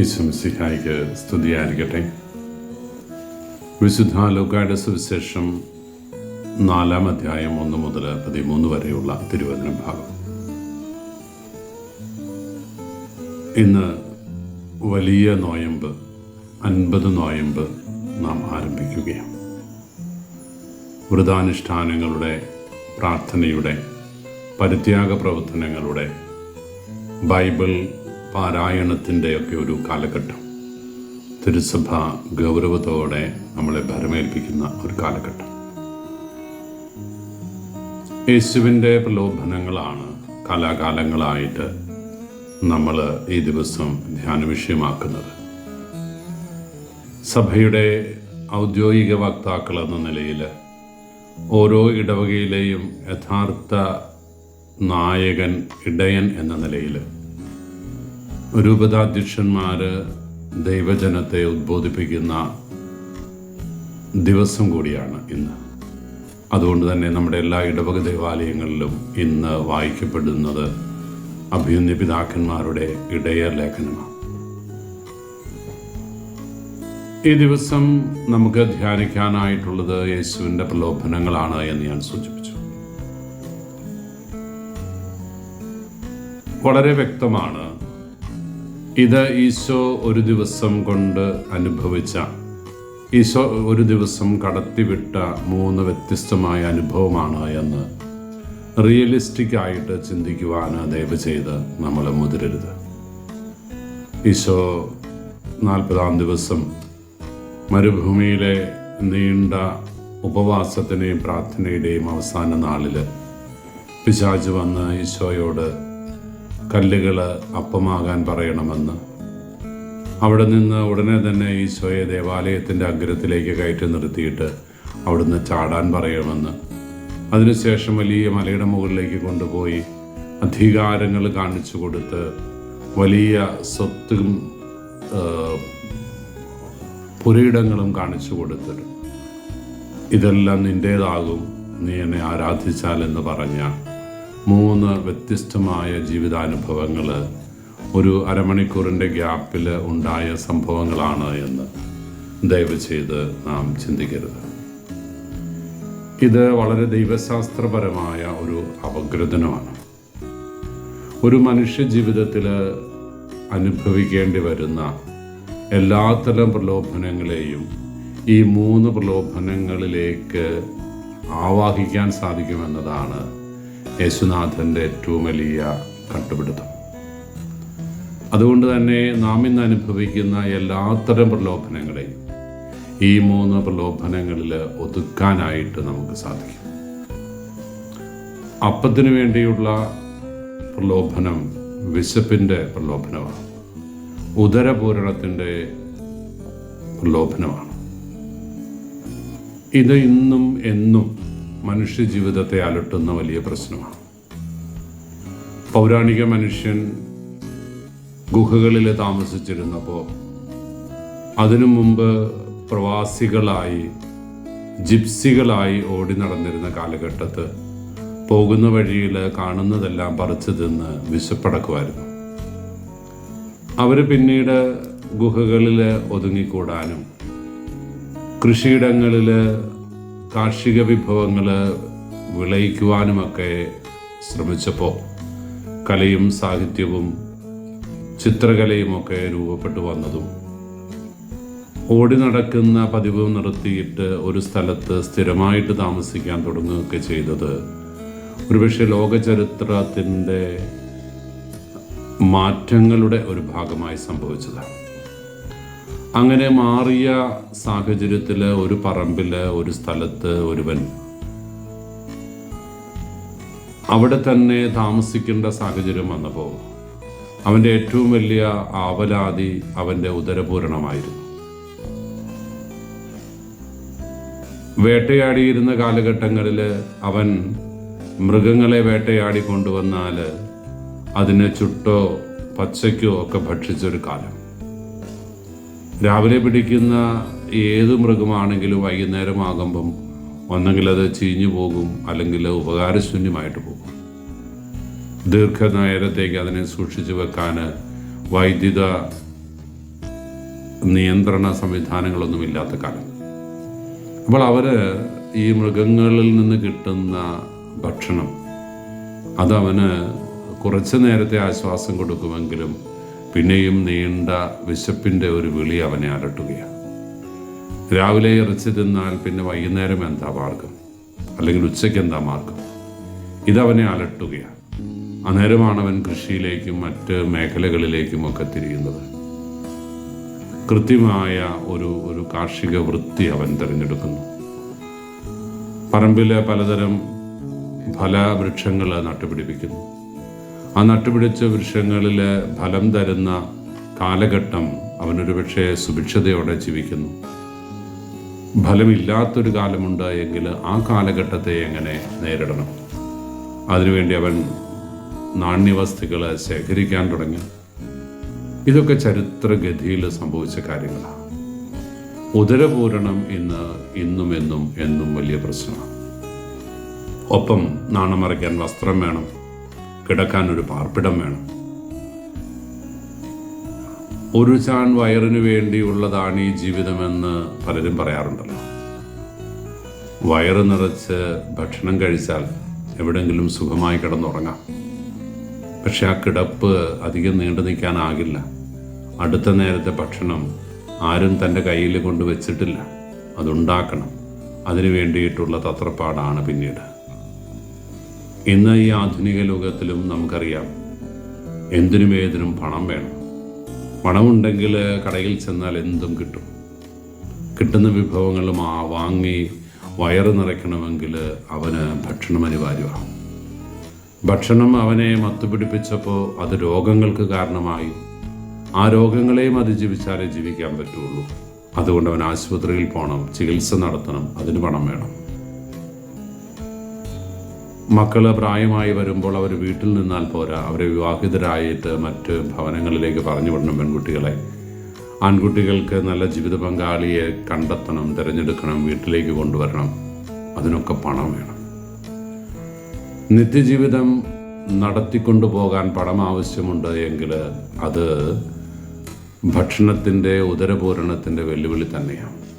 ഈശ്വംസിഹായിക്ക് സ്തുതിയായിരിക്കട്ടെ. വിശുദ്ധ ലോകാട സുവിശേഷം നാലാം അധ്യായം ഒന്ന് മുതൽ പതിമൂന്ന് വരെയുള്ള തിരുവചന ഭാഗം. ഇന്ന് വലിയ നോയമ്പ് അൻപത് നോയമ്പ് നാം ആരംഭിക്കുകയാണ്. വ്രതാനുഷ്ഠാനങ്ങളുടെ പ്രാർത്ഥനയുടെ പരിത്യാഗ പ്രവർത്തനങ്ങളുടെ ബൈബിൾ പാരായണത്തിന്റെയൊക്കെ ഒരു കാലഘട്ടം. തിരുസഭ ഗൗരവത്തോടെ നമ്മളെ ഭരമേൽപ്പിക്കുന്ന ഒരു കാലഘട്ടം. യേശുവിന്റെ പ്രലോഭനങ്ങളാണ് കാലാകാലങ്ങളായിട്ട് നമ്മൾ ഈ ദിവസം ധ്യാന വിഷയമാക്കുന്നത്. സഭയുടെ ഔദ്യോഗിക വക്താക്കൾ എന്ന നിലയിൽ ഓരോ ഇടവകയിലെയും യഥാർത്ഥ നായകൻ ഇടയൻ എന്ന നിലയിൽ രൂപതാധ്യക്ഷന്മാർ ദൈവജനത്തെ ഉദ്ബോധിപ്പിക്കുന്ന ദിവസം കൂടിയാണ് ഇന്ന്. അതുകൊണ്ട് തന്നെ നമ്മുടെ എല്ലാ ഇടവക ദേവാലയങ്ങളിലും ഇന്ന് വായിക്കപ്പെടുന്നത് അഭ്യുന്ന പിതാക്കന്മാരുടെ ഇടയ ലേഖനമാണ്. ഈ ദിവസം നമുക്ക് ധ്യാനിക്കാനായിട്ടുള്ളത് യേശുവിന്റെ പ്രലോഭനങ്ങളാണ് എന്ന് ഞാൻ സൂചിപ്പിച്ചു. വളരെ വ്യക്തമാണ് ഇത് ഈശോ ഒരു ദിവസം കൊണ്ട് അനുഭവിച്ച ഈശോ ഒരു ദിവസം കടത്തിവിട്ട മൂന്ന് വ്യത്യസ്തമായ അനുഭവമാണ് എന്ന് റിയലിസ്റ്റിക് ആയിട്ട് ചിന്തിക്കുവാൻ ദയവ് ചെയ്ത് നമ്മൾ മുതിരരുത്. ഈശോ നാൽപ്പതാം ദിവസം മരുഭൂമിയിലെ നീണ്ട ഉപവാസത്തിന്റെയും പ്രാർത്ഥനയുടെയും അവസാന നാളിൽ പിശാജ് വന്ന് ഈശോയോട് കല്ലുകൾ അപ്പമാകാൻ പറയണമെന്ന്. അവിടെ നിന്ന് ഉടനെ തന്നെ ഈശോയെ ദേവാലയത്തിന്റെ അഗ്രത്തിലേക്ക് കയറ്റി നിർത്തിയിട്ട് അവിടുന്ന് ചാടാൻ പറയണമെന്ന്. അതിനുശേഷം വലിയ മലയുടെ മുകളിലേക്ക് കൊണ്ടുപോയി അധികാരങ്ങൾ കാണിച്ചു കൊടുത്ത് വലിയ സ്വത്തും പുരയിടങ്ങളും കാണിച്ചു കൊടുത്തിട്ട് ഇതെല്ലാം നിന്റേതാകും നീ എന്നെ ആരാധിച്ചാൽ എന്ന് പറഞ്ഞ മൂന്ന് വ്യത്യസ്തമായ ജീവിതാനുഭവങ്ങൾ ഒരു അരമണിക്കൂറിന്റെ ഗ്യാപ്പിൽ ഉണ്ടായ സംഭവങ്ങളാണ് എന്ന് ദയവ് ചെയ്ത് നാം ചിന്തിക്കരുത്. ഇത് വളരെ ദൈവശാസ്ത്രപരമായ ഒരു അപഗ്രഥനമാണ്. ഒരു മനുഷ്യ ജീവിതത്തിൽ അനുഭവിക്കേണ്ടി വരുന്ന എല്ലാത്തരം പ്രലോഭനങ്ങളെയും ഈ മൂന്ന് പ്രലോഭനങ്ങളിലേക്ക് ആവാഹിക്കാൻ സാധിക്കുമെന്നതാണ് യേശുനാഥന്റെ ഏറ്റവും വലിയ കണ്ടുപിടുത്തം. അതുകൊണ്ട് തന്നെ നാം ഇന്ന് അനുഭവിക്കുന്ന എല്ലാത്തരം പ്രലോഭനങ്ങളെയും ഈ മൂന്ന് പ്രലോഭനങ്ങളിൽ ഒതുക്കാനായിട്ട് നമുക്ക് സാധിക്കും. അപ്പത്തിന് വേണ്ടിയുള്ള പ്രലോഭനം വിശപ്പിന്റെ പ്രലോഭനമാണ്. ഉദരപൂരണത്തിന്റെ പ്രലോഭനമാണ്. ഇത് ഇന്നും എന്നും മനുഷ്യ ജീവിതത്തെ അലട്ടുന്ന വലിയ പ്രശ്നമാണ്. പൗരാണിക മനുഷ്യൻ ഗുഹകളിൽ താമസിച്ചിരുന്നപ്പോൾ അതിനു മുമ്പ് പ്രവാസികളായി ജിപ്സികളായി ഓടി നടന്നിരുന്ന കാലഘട്ടത്ത് പോകുന്ന വഴിയിൽ കാണുന്നതെല്ലാം പറിച്ചു തിന്ന് വിശപ്പടക്കുമായിരുന്നു. അവർ പിന്നീട് ഗുഹകളിൽ ഒതുങ്ങിക്കൂടാനും കൃഷിയിടങ്ങളിൽ കാർഷിക വിഭവങ്ങൾ വിളയിക്കുവാനുമൊക്കെ ശ്രമിച്ചപ്പോൾ കലയും സാഹിത്യവും ചിത്രകലയുമൊക്കെ രൂപപ്പെട്ടു വന്നതും ഓടി നടക്കുന്ന പതിവ് നിർത്തിയിട്ട് ഒരു സ്ഥലത്ത് സ്ഥിരമായിട്ട് താമസിക്കാൻ തുടങ്ങുകയൊക്കെ ചെയ്തത്. ഒരുപക്ഷെ ലോകചരിത്രത്തിന്റെ മാറ്റങ്ങളുടെ ഒരു ഭാഗമായി സംഭവിച്ചതാണ്. അങ്ങനെ മാറിയ സാഹചര്യത്തിൽ ഒരു പറമ്പിൽ ഒരു സ്ഥലത്ത് ഒരുവൻ അവിടെ തന്നെ താമസിക്കേണ്ട സാഹചര്യം വന്നപ്പോൾ അവന്റെ ഏറ്റവും വലിയ ആവലാതി അവന്റെ ഉദരപൂരണമായിരുന്നു. വേട്ടയാടിയിരുന്ന കാലഘട്ടങ്ങളിൽ അവൻ മൃഗങ്ങളെ വേട്ടയാടി കൊണ്ടുവന്നാൽ അതിനെ ചുട്ടോ പച്ചയ്ക്കോ ഒക്കെ ഭക്ഷിച്ചൊരു കാലം. രാവിലെ പിടിക്കുന്ന ഏത് മൃഗമാണെങ്കിലും വൈകുന്നേരമാകുമ്പം ഒന്നെങ്കിൽ അത് ചീഞ്ഞു പോകും അല്ലെങ്കിൽ ഉപകാരശൂന്യമായിട്ട് പോകും. ദീർഘനേരത്തേക്ക് അതിനെ സൂക്ഷിച്ചു വെക്കാൻ വൈദ്യുത നിയന്ത്രണ സംവിധാനങ്ങളൊന്നും ഇല്ലാത്ത കാലം. അപ്പോൾ അവർ ഈ മൃഗങ്ങളിൽ നിന്ന് കിട്ടുന്ന ഭക്ഷണം അതവന് കുറച്ച് നേരത്തെ ആശ്വാസം കൊടുക്കുമെങ്കിലും പിന്നെയും നീണ്ട വിശപ്പിന്റെ ഒരു വിളി അവനെ അലട്ടുകയാണ്. രാവിലെ ഇറച്ചി തിന്നാൽ പിന്നെ വൈകുന്നേരം എന്താ മാർഗം? അല്ലെങ്കിൽ ഉച്ചയ്ക്ക് എന്താ മാർഗം? ഇതവനെ അലട്ടുകയാണ്. അന്നേരമാണ് അവൻ കൃഷിയിലേക്കും മറ്റ് മേഖലകളിലേക്കും ഒക്കെ തിരിയുന്നത്. കൃത്യമായ ഒരു ഒരു കാർഷിക വൃത്തി അവൻ തിരഞ്ഞെടുക്കുന്നു. പറമ്പിലെ പലതരം ഫലവൃക്ഷങ്ങൾ നട്ടുപിടിപ്പിക്കുന്നു. ആ നട്ടുപിടിച്ച വൃക്ഷങ്ങളിൽ ഫലം തരുന്ന കാലഘട്ടം അവനൊരു പക്ഷേ സുഭിക്ഷതയോടെ ജീവിക്കുന്നു. ഫലമില്ലാത്തൊരു കാലമുണ്ട് എങ്കിൽ ആ കാലഘട്ടത്തെ എങ്ങനെ നേരിടണം? അതിനുവേണ്ടി അവൻ നാണ്യവസ്തുക്കൾ ശേഖരിക്കാൻ തുടങ്ങി. ഇതൊക്കെ ചരിത്രഗതിയിൽ സംഭവിച്ച കാര്യങ്ങളാണ് ഉദരപൂരണം ഇന്ന് ഇന്നും എന്നും എന്നും വലിയ പ്രശ്നമാണ് ഒപ്പം നാണമറയ്ക്കാൻ വസ്ത്രം വേണം. കിടക്കാൻ ഒരു പാർപ്പിടം വേണം. ഒരു ചാൻ വയറിന് വേണ്ടിയുള്ളതാണ് ഈ ജീവിതമെന്ന് പലരും പറയാറുണ്ടല്ലോ. വയറ് നിറച്ച് ഭക്ഷണം കഴിച്ചാൽ എവിടെങ്കിലും സുഖമായി കിടന്നുറങ്ങാം. പക്ഷെ ആ കിടപ്പ് അധികം നീണ്ടു നിൽക്കാനാകില്ല. അടുത്ത നേരത്തെ ഭക്ഷണം ആരും തന്റെ കയ്യിൽ കൊണ്ട് വെച്ചിട്ടില്ല അതുണ്ടാക്കണം. അതിനു വേണ്ടിയിട്ടുള്ള തത്രപ്പാടാണ് പിന്നീട്. ഇന്ന് ഈ ആധുനിക ലോകത്തിലും നമുക്കറിയാം എന്തിനും ഏതിനും പണം വേണം. പണമുണ്ടെങ്കിൽ കടയിൽ ചെന്നാൽ എന്തും കിട്ടും. കിട്ടുന്ന വിഭവങ്ങൾ ആ വാങ്ങി വയറ് നിറയ്ക്കണമെങ്കിൽ അവന് ഭക്ഷണം അനിവാര്യമാണ്. ഭക്ഷണം അവനെ മത്തുപിടിപ്പിച്ചപ്പോൾ അത് രോഗങ്ങൾക്ക് കാരണമായി. ആ രോഗങ്ങളെയും അതിജീവിച്ചാലേ ജീവിക്കാൻ പറ്റുള്ളൂ. അതുകൊണ്ട് അവൻ ആശുപത്രിയിൽ പോകണം ചികിത്സ നടത്തണം അതിന് പണം വേണം. മക്കൾ പ്രായമായി വരുമ്പോൾ അവർ വീട്ടിൽ നിന്നാൽ പോരാ. അവരെ വിവാഹിതരായിട്ട് മറ്റ് ഭവനങ്ങളിലേക്ക് പറഞ്ഞു വിടണം പെൺകുട്ടികളെ. ആൺകുട്ടികൾക്ക് നല്ല ജീവിത പങ്കാളിയെ കണ്ടെത്തണം തിരഞ്ഞെടുക്കണം വീട്ടിലേക്ക് കൊണ്ടുവരണം. അതിനൊക്കെ പണം വേണം. നിത്യജീവിതം നടത്തിക്കൊണ്ടു പോകാൻ പണം ആവശ്യമുണ്ട് എങ്കിൽ അത് ഭക്ഷണത്തിന്റെ ഉദരപൂരണത്തിന്റെ വെല്ലുവിളി തന്നെയാണ്.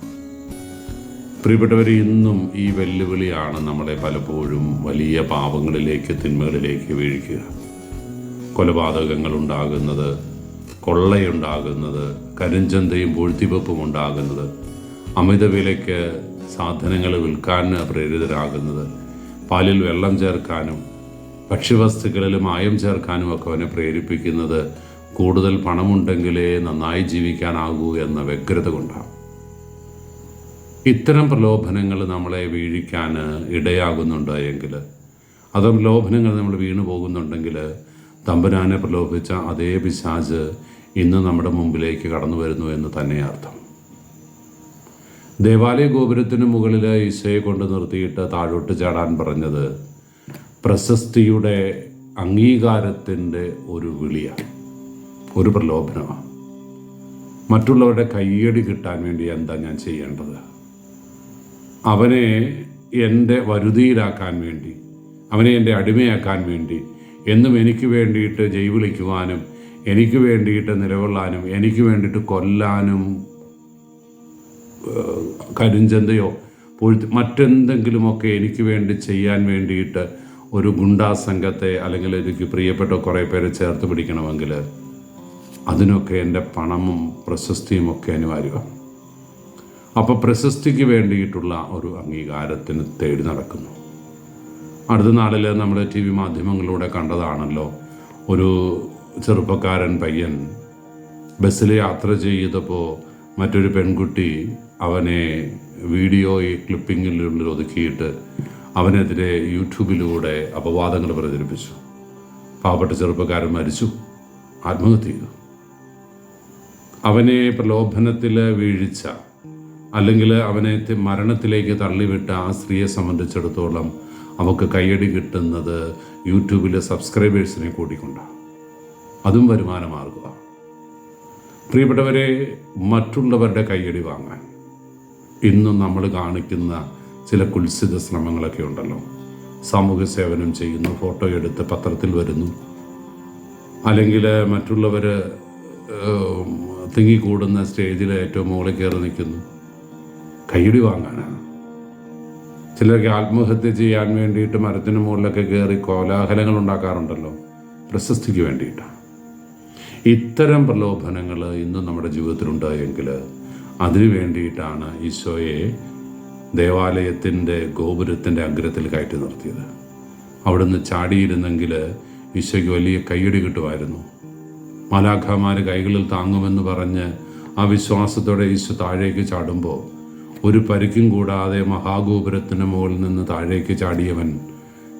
പ്രിയപ്പെട്ടവർ ഇന്നും ഈ വെല്ലുവിളിയാണ് നമ്മളെ പലപ്പോഴും വലിയ പാപങ്ങളിലേക്ക് തിന്മകളിലേക്ക് വീഴിക്കുക. കൊലപാതകങ്ങൾ ഉണ്ടാകുന്നത് കൊള്ളയുണ്ടാകുന്നത് കരിഞ്ചന്തയും പൂഴ്ത്തിവെപ്പും ഉണ്ടാകുന്നത് അമിത വിലയ്ക്ക് സാധനങ്ങൾ വിൽക്കാൻ പ്രേരിതരാകുന്നത് പാലിൽ വെള്ളം ചേർക്കാനും ഭക്ഷ്യവസ്തുക്കളിൽ മായം ചേർക്കാനും ഒക്കെ അവനെ പ്രേരിപ്പിക്കുന്നത് കൂടുതൽ പണമുണ്ടെങ്കിലേ നന്നായി ജീവിക്കാനാകൂ എന്ന വ്യഗ്രത കൊണ്ടാണ്. ഇത്തരം പ്രലോഭനങ്ങൾ നമ്മളെ വീഴിക്കാൻ ഇടയാകുന്നുണ്ട് എങ്കിൽ അതും ലോഭനങ്ങൾ നമ്മൾ വീണു പോകുന്നുണ്ടെങ്കിൽ തമ്പുരാനെ പ്രലോഭിച്ച അതേ പിശാജ് ഇന്ന് നമ്മുടെ മുമ്പിലേക്ക് കടന്നു വരുന്നു എന്ന് തന്നെ അർത്ഥം. ദേവാലയ ഗോപുരത്തിന് മുകളിൽ ഈശോയെ കൊണ്ട് നിർത്തിയിട്ട് താഴോട്ട് ചാടാൻ പറഞ്ഞത് പ്രശസ്തിയുടെ അംഗീകാരത്തിന്റെ ഒരു വിളിയാണ് ഒരു പ്രലോഭനമാണ്. മറ്റുള്ളവരുടെ കയ്യടി കിട്ടാൻ വേണ്ടി എന്താ ഞാൻ ചെയ്യേണ്ടത്? അവനെ എന്റെ വരുതിയിലാക്കാൻ വേണ്ടി അവനെ എന്റെ അടിമയാക്കാൻ വേണ്ടി എന്നും എനിക്ക് വേണ്ടിയിട്ട് ജൈവിളിക്കുവാനും വിളിക്കുവാനും എനിക്ക് വേണ്ടിയിട്ട് നിലകൊള്ളാനും എനിക്ക് വേണ്ടിയിട്ട് കൊല്ലാനും കരിഞ്ചന്തയോ പൊഴുത്ത് മറ്റെന്തെങ്കിലുമൊക്കെ എനിക്ക് വേണ്ടി ചെയ്യാൻ വേണ്ടിയിട്ട് ഒരു ഗുണ്ടാ സംഘത്തെ അല്ലെങ്കിൽ എനിക്ക് പ്രിയപ്പെട്ട കുറേ പേരെ ചേർത്ത് പിടിക്കണമെങ്കിൽ അതിനൊക്കെ എന്റെ പണമും പ്രശസ്തിയും ഒക്കെ അനിവാര്യമാണ്. അപ്പോൾ പ്രശസ്തിക്ക് വേണ്ടിയിട്ടുള്ള ഒരു അംഗീകാരത്തിന് തേടി നടക്കുന്നു. അടുത്ത നാളിൽ നമ്മൾ ടി വി മാധ്യമങ്ങളിലൂടെ കണ്ടതാണല്ലോ ഒരു ചെറുപ്പക്കാരൻ പയ്യൻ ബസ്സിൽ യാത്ര ചെയ്തപ്പോൾ മറ്റൊരു പെൺകുട്ടി അവനെ വീഡിയോ ക്ലിപ്പിങ്ങിനുള്ളിൽ ഒതുക്കിയിട്ട് അവനെതിരെ യൂട്യൂബിലൂടെ അപവാദങ്ങൾ പ്രചരിപ്പിച്ചു. പാവപ്പെട്ട ചെറുപ്പക്കാരൻ മരിച്ചു. ആത്മഹത്യ ചെയ്തു. അവനെ പ്രലോഭനത്തിൽ വീഴിച്ച അല്ലെങ്കിൽ അവനെ മരണത്തിലേക്ക് തള്ളിവിട്ട ആ സ്ത്രീയെ സംബന്ധിച്ചിടത്തോളം അവൾക്ക് കയ്യടി കിട്ടുന്നത് യൂട്യൂബിലെ സബ്സ്ക്രൈബേഴ്സിനെ കൂട്ടിക്കൊണ്ടാണ് അതും വരുമാന മാർഗമാണ് പ്രിയപ്പെട്ടവരെ മറ്റുള്ളവരുടെ കയ്യടി വാങ്ങാൻ ഇന്നും നമ്മൾ കാണിക്കുന്ന ചില കുൽസിത ശ്രമങ്ങളൊക്കെ ഉണ്ടല്ലോ. സാമൂഹ്യ സേവനം ചെയ്യുന്നു ഫോട്ടോ എടുത്ത് പത്രത്തിൽ വരുന്നു. അല്ലെങ്കിൽ മറ്റുള്ളവർ തിങ്ങിക്കൂടുന്ന സ്റ്റേജിൽ ഏറ്റവും മുകളിൽ കയറി നിൽക്കുന്നു. കൈയടി വാങ്ങാനാണ്. ചിലർക്ക് ആത്മഹത്യ ചെയ്യാൻ വേണ്ടിയിട്ട് മരത്തിന് മുകളിലൊക്കെ കയറി കോലാഹലങ്ങൾ ഉണ്ടാക്കാറുണ്ടല്ലോ. പ്രശസ്തിക്ക് വേണ്ടിയിട്ടാണ്. ഇത്തരം പ്രലോഭനങ്ങൾ ഇന്ന് നമ്മുടെ ജീവിതത്തിലുണ്ട് എങ്കിൽ അതിനു വേണ്ടിയിട്ടാണ് ഈശോയെ ദേവാലയത്തിന്റെ ഗോപുരത്തിന്റെ അഗ്രത്തിൽ കയറ്റി നിർത്തിയത്. അവിടുന്ന് ചാടിയിരുന്നെങ്കിൽ ഈശോയ്ക്ക് വലിയ കൈയടി കിട്ടുമായിരുന്നു. മാലാഖമാർ കൈകളിൽ താങ്ങുമെന്ന് പറഞ്ഞ് ആ വിശ്വാസത്തോടെ ഈശോ താഴേക്ക് ചാടുമ്പോൾ ഒരു പരിക്കും കൂടാതെ മഹാഗോപുരത്തിന് മുകളിൽ നിന്ന് താഴേക്ക് ചാടിയവൻ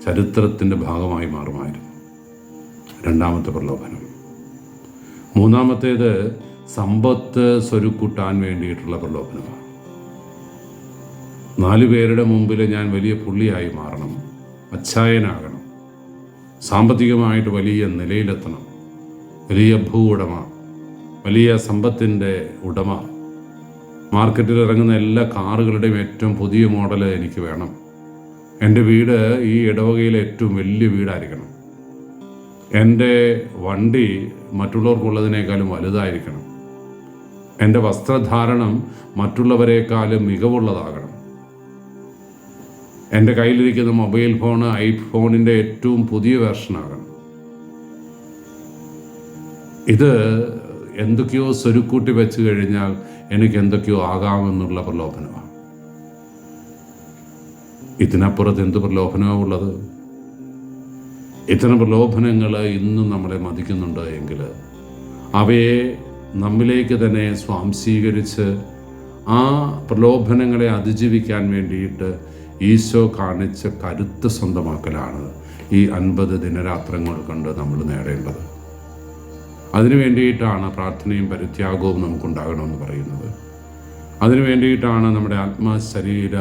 ചരിത്രത്തിന്റെ ഭാഗമായി മാറുമായിരുന്നു. രണ്ടാമത്തെ പ്രലോഭനം. മൂന്നാമത്തേത് സമ്പത്ത് സ്വരുക്കൂട്ടാൻ വേണ്ടിയിട്ടുള്ള പ്രലോഭനമാണ്. നാലു പേരുടെ മുമ്പിൽ ഞാൻ വലിയ പുള്ളിയായി മാറണം അച്ഛായനാകണം സാമ്പത്തികമായിട്ട് വലിയ നിലയിലെത്തണം വലിയ ഭൂ ഉടമ വലിയ സമ്പത്തിന്റെ ഉടമ മാർക്കറ്റിൽ ഇറങ്ങുന്ന എല്ലാ കാറുകളുടെയും ഏറ്റവും പുതിയ മോഡൽ എനിക്ക് വേണം. എന്റെ വീട് ഈ ഇടവകയിലെ ഏറ്റവും വലിയ വീടായിരിക്കണം. എന്റെ വണ്ടി മറ്റുള്ളവർക്കുള്ളതിനേക്കാളും വലുതായിരിക്കണം. എന്റെ വസ്ത്രധാരണം മറ്റുള്ളവരെക്കാളും മികവുള്ളതാകണം. എന്റെ കയ്യിലിരിക്കുന്ന മൊബൈൽ ഫോൺ ഐഫോണിന്റെ ഏറ്റവും പുതിയ വേർഷനാകണം. ഇത് എന്തൊക്കെയോ സ്വരുക്കൂട്ടി വെച്ച് കഴിഞ്ഞാൽ എനിക്ക് എന്തൊക്കെയോ ആകാമെന്നുള്ള പ്രലോഭനമാണ്. ഇതിനപ്പുറത്ത് എന്ത് പ്രലോഭനമാണ് ഉള്ളത്? ഇത്തരം പ്രലോഭനങ്ങൾ ഇന്നും നമ്മളെ മതിക്കുന്നുണ്ട് എങ്കിൽ അവയെ നമ്മിലേക്ക് തന്നെ സ്വാംശീകരിച്ച് ആ പ്രലോഭനങ്ങളെ അതിജീവിക്കാൻ വേണ്ടിയിട്ട് ഈശോ കാണിച്ച കരുത്ത് സ്വന്തമാക്കലാണ് ഈ അൻപത് ദിനരാത്രങ്ങൾ കൊണ്ട് നമ്മൾ നേടേണ്ടത്. അതിനു വേണ്ടിയിട്ടാണ് പ്രാർത്ഥനയും പരിത്യാഗവും നമുക്കുണ്ടാകണമെന്ന് പറയുന്നത്. അതിനു വേണ്ടിയിട്ടാണ് നമ്മുടെ ആത്മാ ശരീര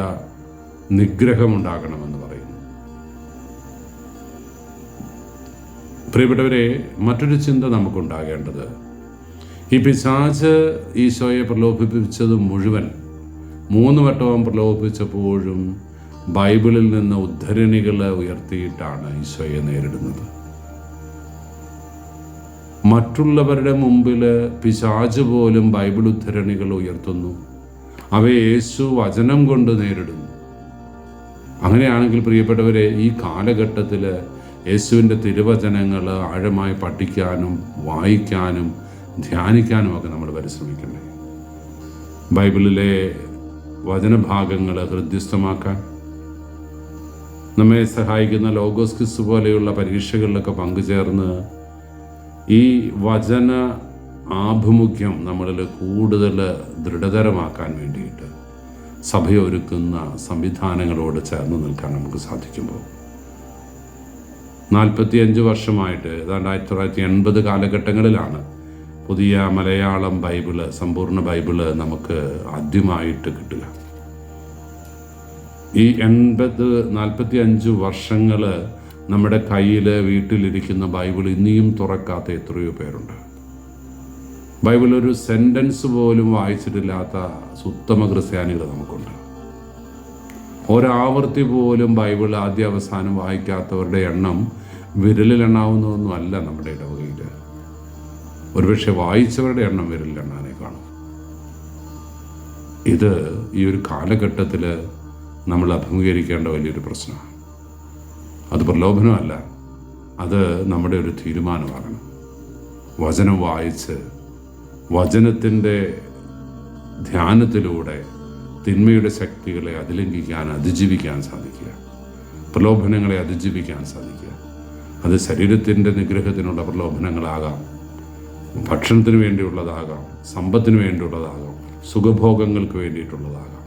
നിഗ്രഹം ഉണ്ടാകണമെന്ന് പറയുന്നത്. പ്രിയപ്പെട്ടവരെ മറ്റൊരു ചിന്ത നമുക്കുണ്ടാകേണ്ടത്. ഈ പിശാച് ഈശോയെ പ്രലോഭിപ്പിച്ചത് മുഴുവൻ മൂന്ന് വട്ടവും പ്രലോഭിപ്പിച്ചപ്പോഴും ബൈബിളിൽ നിന്ന് ഉദ്ധരണികൾ ഉയർത്തിയിട്ടാണ് ഈശോയെ നേരിടുന്നത്. മറ്റുള്ളവരുടെ മുമ്പിൽ പിശാജ് പോലും ബൈബിൾ ഉദ്ധരണികൾ ഉയർത്തുന്നു. അവയെ യേശു വചനം കൊണ്ട് നേരിടുന്നു. അങ്ങനെയാണെങ്കിൽ പ്രിയപ്പെട്ടവരെ ഈ കാലഘട്ടത്തിൽ യേശുവിന്റെ തിരുവചനങ്ങൾ ആഴമായി പഠിക്കാനും വായിക്കാനും ധ്യാനിക്കാനും ഒക്കെ നമ്മൾ പരിശ്രമിക്കണ്ടേ? ബൈബിളിലെ വചനഭാഗങ്ങൾ ഹൃദ്യസ്ഥമാക്കാൻ നമ്മെ സഹായിക്കുന്ന ലോഗോസ് ക്വിസ് പോലെയുള്ള പരീക്ഷകളിലൊക്കെ പങ്കുചേർന്ന് ഈ വചന ആഭിമുഖ്യം നമ്മളിൽ കൂടുതൽ ദൃഢതരമാക്കാൻ വേണ്ടിയിട്ട് സഭയൊരുക്കുന്ന സംവിധാനങ്ങളോട് ചേർന്ന് നിൽക്കാൻ നമുക്ക് സാധിക്കുമ്പോൾ. നാൽപ്പത്തിയഞ്ച് വർഷമായിട്ട് ഏതാണ്ട് ആയിരത്തി തൊള്ളായിരത്തി എൺപത് കാലഘട്ടങ്ങളിലാണ് പുതിയ മലയാളം ബൈബിൾ സമ്പൂർണ ബൈബിൾ നമുക്ക് ആദ്യമായിട്ട് കിട്ടുക. ഈ എൺപത് നാൽപ്പത്തി അഞ്ച് വർഷങ്ങൾ നമ്മുടെ കയ്യിൽ വീട്ടിലിരിക്കുന്ന ബൈബിൾ ഇനിയും തുറക്കാത്ത എത്രയോ പേരുണ്ട്. ബൈബിൾ ഒരു സെന്റൻസ് പോലും വായിച്ചിട്ടില്ലാത്ത സുത്തമ ക്രിസ്ത്യാനികൾ നമുക്കുണ്ട്. ഒരാവർത്തി പോലും ബൈബിൾ ആദ്യ അവസാനം വായിക്കാത്തവരുടെ എണ്ണം വിരലിലെണ്ണാവുന്നതൊന്നും അല്ല നമ്മുടെ ഇടവകയിൽ ഒരുപക്ഷെ വായിച്ചവരുടെ എണ്ണം വിരലിലെണ്ണാനേ കാണും. ഇത് ഈ ഒരു കാലഘട്ടത്തിൽ നമ്മൾ അഭിമുഖീകരിക്കേണ്ട വലിയൊരു പ്രശ്നമാണ്. അത് പ്രലോഭനമല്ല. അത് നമ്മുടെ ഒരു തീരുമാനമാകണം. വചനം വായിച്ച് വചനത്തിന്റെ ധ്യാനത്തിലൂടെ തിന്മയുടെ ശക്തികളെ അതിലംഘിക്കാൻ അതിജീവിക്കാൻ സാധിക്കുക. പ്രലോഭനങ്ങളെ അതിജീവിക്കാൻ സാധിക്കുക. അത് ശരീരത്തിന്റെ നിഗ്രഹത്തിനുള്ള പ്രലോഭനങ്ങളാകാം. ഭക്ഷണത്തിന് വേണ്ടിയുള്ളതാകാം. സമ്പത്തിന് വേണ്ടിയുള്ളതാകാം. സുഖഭോഗങ്ങൾക്ക് വേണ്ടിയിട്ടുള്ളതാകാം.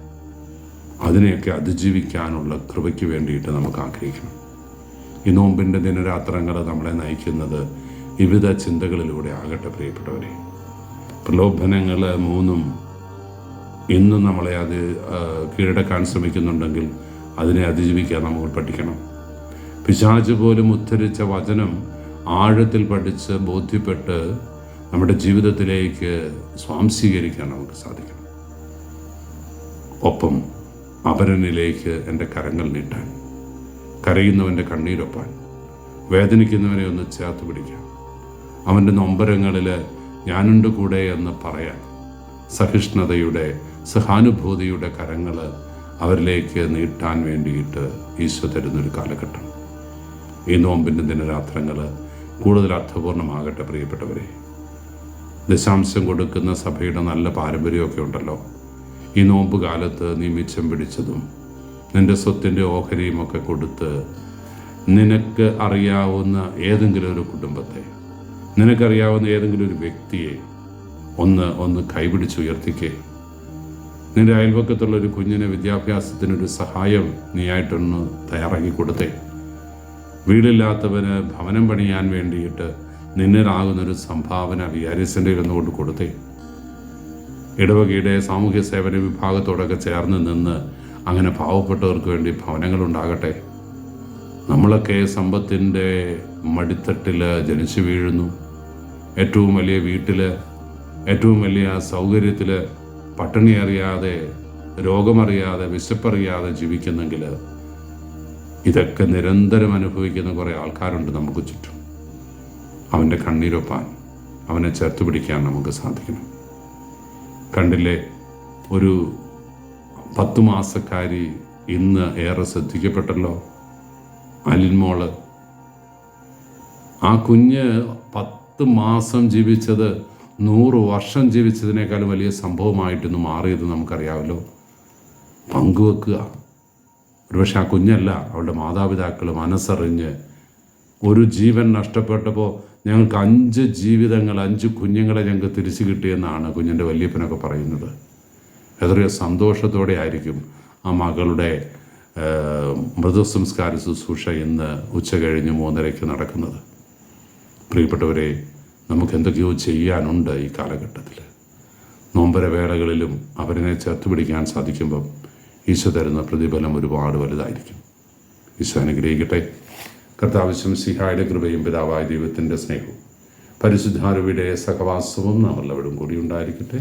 അതിനെയൊക്കെ അതിജീവിക്കാനുള്ള കൃപയ്ക്ക് വേണ്ടിയിട്ട് നമുക്ക് ആഗ്രഹിക്കണം. ഈ നോമ്പിന്റെ ദിനരാത്രങ്ങൾ നമ്മളെ നയിക്കുന്നത് വിവിധ ചിന്തകളിലൂടെ ആകട്ടെ പ്രിയപ്പെട്ടവരെ. പ്രലോഭനങ്ങൾ മൂന്നും ഇന്നും നമ്മളെ അത് കീഴടക്കാൻ ശ്രമിക്കുന്നുണ്ടെങ്കിൽ അതിനെ അതിജീവിക്കാൻ നമ്മൾ പഠിക്കണം പിശാച് പോലും ഉദ്ധരിച്ച വചനം ആഴത്തിൽ പഠിച്ച് ബോധ്യപ്പെട്ട് നമ്മുടെ ജീവിതത്തിലേക്ക് സ്വാംശീകരിക്കാൻ നമുക്ക് സാധിക്കണം. ഒപ്പം അപരനിലേക്ക് എന്റെ കരങ്ങൾ നീട്ടാൻ. കരയുന്നവന്റെ കണ്ണീരൊപ്പാൻ. വേദനിക്കുന്നവനെ ഒന്ന് ചേർത്ത് പിടിക്കാം. അവന്റെ നൊമ്പരങ്ങളിൽ ഞാനുണ്ട് കൂടെ എന്ന് പറയാൻ. സഹിഷ്ണുതയുടെ സഹാനുഭൂതിയുടെ കരങ്ങൾ അവരിലേക്ക് നീട്ടാൻ വേണ്ടിയിട്ട് ഈശോ തരുന്നൊരു കാലഘട്ടം. ഈ നോമ്പിന്റെ ദിനരാത്രങ്ങൾ കൂടുതൽ അർത്ഥപൂർണമാകട്ടെ പ്രിയപ്പെട്ടവരെ. ദശാംശം കൊടുക്കുന്ന സഭയുടെ നല്ല പാരമ്പര്യമൊക്കെ ഉണ്ടല്ലോ. ഈ നോമ്പ് കാലത്ത് നീ മിച്ചം പിടിച്ചതും നിന്റെ സ്വത്തിന്റെ ഓഹരിയും ഒക്കെ കൊടുത്ത് നിനക്ക് അറിയാവുന്ന ഏതെങ്കിലും ഒരു കുടുംബത്തെ നിനക്കറിയാവുന്ന ഏതെങ്കിലും ഒരു വ്യക്തിയെ ഒന്ന് ഒന്ന് കൈപിടിച്ചുയർത്തിക്കേ നിന്റെ അയൽപക്കത്തുള്ള ഒരു കുഞ്ഞിന് വിദ്യാഭ്യാസത്തിനൊരു സഹായം നീയായിട്ടൊന്ന് തയ്യാറാക്കി കൊടുത്തേ. വീടില്ലാത്തവന് ഭവനം പണിയാൻ വേണ്ടിയിട്ട് നിന്നിലാകുന്നൊരു സംഭാവന വികാരിസിന്റെ ഇരുന്നുകൊണ്ട് കൊടുത്തേ. ഇടവകയുടെ സാമൂഹ്യ സേവന വിഭാഗത്തോടൊക്കെ ചേർന്ന് നിന്ന് അങ്ങനെ പാവപ്പെട്ടവർക്ക് വേണ്ടി ഭവനങ്ങൾ ഉണ്ടാകട്ടെ നമ്മളൊക്കെ സമ്പത്തിന്റെ മടിത്തട്ടിൽ ജനിച്ചു വീഴുന്നു. ഏറ്റവും വലിയ വീട്ടിൽ ഏറ്റവും വലിയ സൗകര്യത്തിൽ പട്ടിണി അറിയാതെ രോഗമറിയാതെ വിശപ്പറിയാതെ ജീവിക്കുന്നെങ്കിൽ ഇതൊക്കെ നിരന്തരം അനുഭവിക്കുന്ന കുറേ ആൾക്കാരുണ്ട് നമുക്ക് ചുറ്റും. അവന്റെ കണ്ണീരൊപ്പാൻ അവനെ ചേർത്ത് പിടിക്കാൻ നമുക്ക് സാധിക്കണം കണ്ടില്ലേ? ഒരു പത്തു മാസക്കാരി ഇന്ന് ഏറെ ശ്രദ്ധിക്കപ്പെട്ടല്ലോ? അലിൻമോൾ ആ കുഞ്ഞ് പത്ത് മാസം ജീവിച്ചത് നൂറ് വർഷം ജീവിച്ചതിനേക്കാളും വലിയ സംഭവമായിട്ടൊന്ന് മാറിയത് നമുക്കറിയാമല്ലോ. പങ്കുവെക്കുക. ഒരുപക്ഷെ ആ കുഞ്ഞല്ല അവളുടെ മാതാപിതാക്കൾ മനസ്സറിഞ്ഞ് ഒരു ജീവൻ നഷ്ടപ്പെട്ടപ്പോൾ ഞങ്ങൾക്ക് അഞ്ച് ജീവിതങ്ങൾ അഞ്ച് കുഞ്ഞുങ്ങളെ ഞങ്ങൾക്ക് തിരിച്ചു കിട്ടിയെന്നാണ് കുഞ്ഞിന്റെ വല്യപ്പനൊക്കെ പറയുന്നത്. എത്രയോ സന്തോഷത്തോടെ ആയിരിക്കും ആ മകളുടെ മൃതസംസ്കാര ശുശ്രൂഷ ഇന്ന് ഉച്ച കഴിഞ്ഞ് മൂന്നരയ്ക്ക് നടക്കുന്നത്. പ്രിയപ്പെട്ടവരെ നമുക്ക് എന്തൊക്കെയോ ചെയ്യാനുണ്ട് ഈ കാലഘട്ടത്തിൽ നോമ്പര വേളകളിലും അവരിനെ ചേർത്ത് പിടിക്കാൻ സാധിക്കുമ്പം ഈശോ തരുന്ന പ്രതിഫലം ഒരുപാട് വലുതായിരിക്കും. ഈശോ അനുഗ്രഹിക്കട്ടെ. കർത്താവശ്യം സിഹായുടെ കൃപയും പിതാവായ ദൈവത്തിന്റെ സ്നേഹവും പരിശുദ്ധാരവിടെ സഹവാസവും നാം എല്ലാവരും കൂടി ഉണ്ടായിരിക്കട്ടെ.